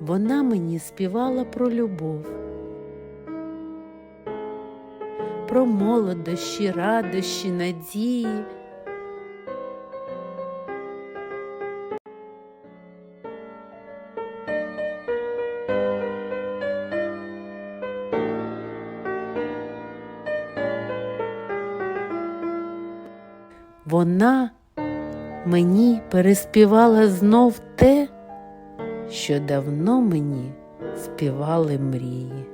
Вона мені співала про любов, про молодощі, радощі, надії. Вона мені переспівала знов те, що давно мені співали мрії.